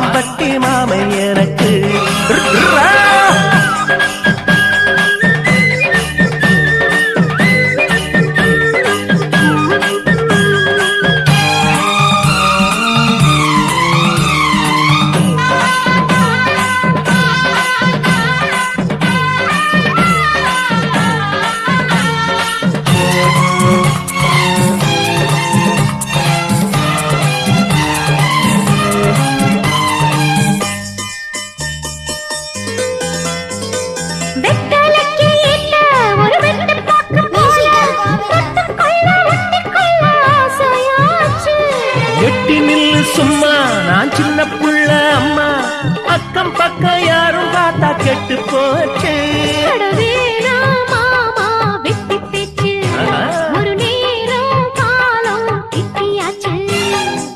மாம்பட்டி மாமைய சும்மா நான் சின்ன புள்ள அம்மா. அக்கம் பக்கம் யாரும் பார்த்தா கெட்டு போச்சு.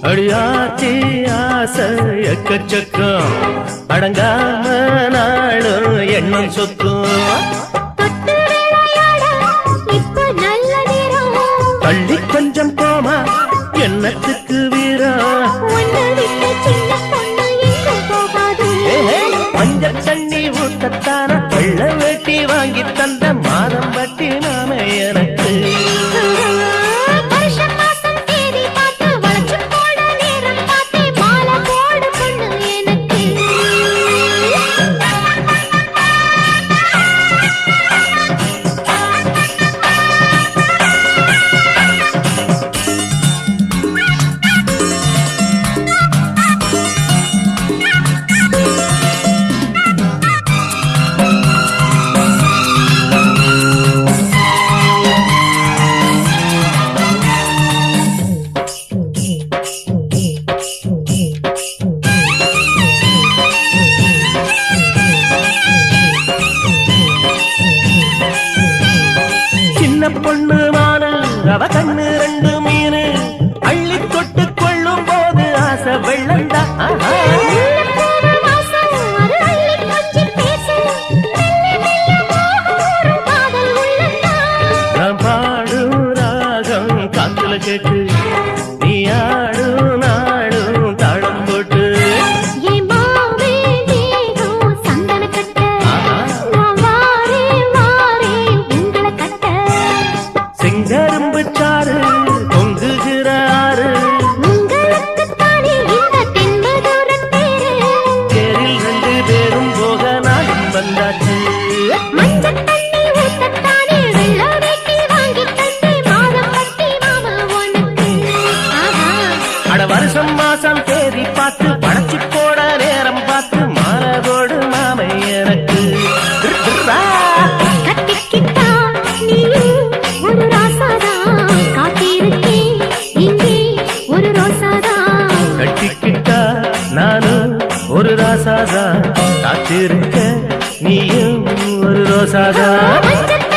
அடியாச்சி ஆசை எக்கச்சக்கம். அடங்காம நாளும் எண்ணம் சொத்து. பார்க்கத்தான பாசம் தேடி பார்த்து படைச்சு போட நேரம் பார்த்து மாறதோடு மாமை எனக்கு. கட்டிக்கிட்டா நானும் ஒரு ராசாதான். காத்திருக்க நீயும் ஒரு ரோசாதான்.